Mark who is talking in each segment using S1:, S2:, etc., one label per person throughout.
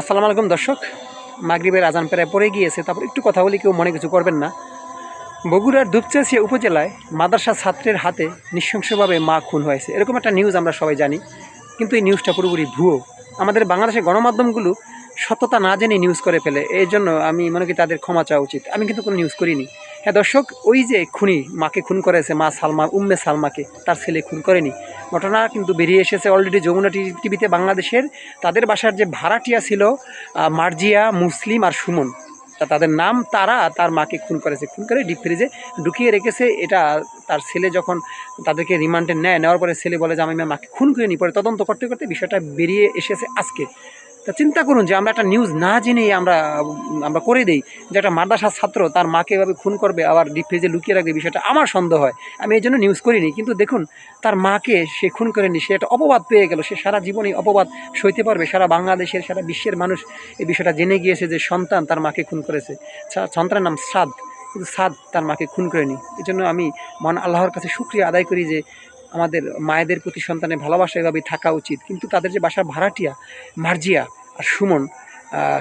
S1: আসসালামু আলাইকুম দর্শক। মাগরিবের আজান প্রায় পড়ে গিয়েছে, তারপর একটু কথা বলি, কেউ মনে কিছু করবেন না। বগুড়ার দুপচাচিয়া উপজেলায় মাদ্রাসা ছাত্রের হাতে নৃশংসভাবে মা খুন হয়েছে। এরকম একটা নিউজ আমরা সবাই জানি, কিন্তু এই নিউজটা পুরোপুরি ভুয়ো। আমাদের বাংলাদেশের গণমাধ্যমগুলো সততা না জেনে নিউজ করে ফেলে, এই জন্য আমি মনে করি তাদের ক্ষমা চাওয়া উচিত। আমি কিন্তু কোনো নিউজ করিনি। হ্যাঁ দর্শক, ওই যে খুনি মাকে খুন করেছে, মা সালমা, উম্মে সালমাকে, তার ছেলে খুন করেনি। ঘটনা কিন্তু বেরিয়ে এসেছে অলরেডি যমুনা টিভিতে বাংলাদেশের। তাদের বাসার যে ভাড়াটিয়া ছিল মার্জিয়া, মুসলিম আর সুমন। তা তাদের নাম তারা তার মাকে খুন করেছে। খুন করে ডিপ ফ্রিজে ঢুকিয়ে রেখেছে। এটা তার ছেলে যখন তাদেরকে রিমান্ডে নেয়, নেওয়ার পরে ছেলে বলে যে, আমি মাকে খুন করে নি পরে তদন্ত করতে করতে বিষয়টা বেরিয়ে এসেছে আজকে। তা চিন্তা করুন যে আমরা একটা নিউজ না জেনেই আমরা আমরা করে দিই যে একটা মাদ্রাসার ছাত্র তার মাকে এভাবে খুন করবে, আবার ডিপ ফ্রিজে লুকিয়ে রাখবে, বিষয়টা আমার সন্দেহ হয়। আমি এই জন্য নিউজ করিনি, কিন্তু দেখুন, তার মাকে সে খুন করেনি, সে একটা অপবাদ পেয়ে গেল, সে সারা জীবনে অপবাদ সইতে পারবে, সারা বাংলাদেশের, সারা বিশ্বের মানুষ এই বিষয়টা জেনে গিয়েছে যে সন্তান তার মাকে খুন করেছে। সন্তানের নাম সাদ, কিন্তু সাদ তার মাকে খুন করেনি। এই জন্য আমি মহান আল্লাহর কাছে শুক্রিয়া আদায় করি যে আমাদের মায়েদের প্রতি সন্তানের ভালোবাসা এভাবেই থাকা উচিত। কিন্তু তাদের যে বাসার ভাড়াটিয়া, মার্জিয়া আর সুমন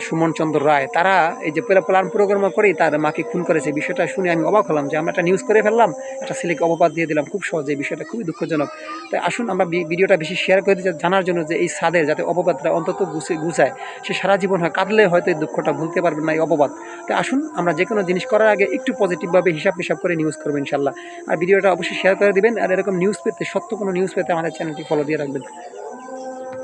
S1: সুমন চন্দ্র রায়, তারা এই যে প্লা- প্ল্যান প্রোগ্রাম করেই তার মাকে খুন করেছে। বিষয়টা শুনে আমি অবাক হলাম যে আমরা একটা নিউজ করে ফেললাম, একটা ছেলেকে অপবাদ দিয়ে দিলাম। খুব সহজে বিষয়টা খুবই দুঃখজনক। তাই আসুন আমরা ভিডিওটা বেশি শেয়ার করে দিতে জানার জন্য যে এই সাদের যাতে অপবাদটা অন্তত গুছে গুছায়, সে সারা জীবন হয়, কাঁদলে হয়তো এই দুঃখটা ভুলতে পারবে না এই অপবাদ। তাই আসুন আমরা যে কোনো জিনিস করার আগে একটু পজিটিভভাবে হিসাব হিসাব করে নিউজ করব ইনশাল্লাহ। আর ভিডিওটা অবশ্যই শেয়ার করে দিবেন। আর এরকম নিউজ পেতে, সত্য কোনো নিউজ পেতে আমাদের চ্যানেলটি ফলো দিয়ে রাখবেন।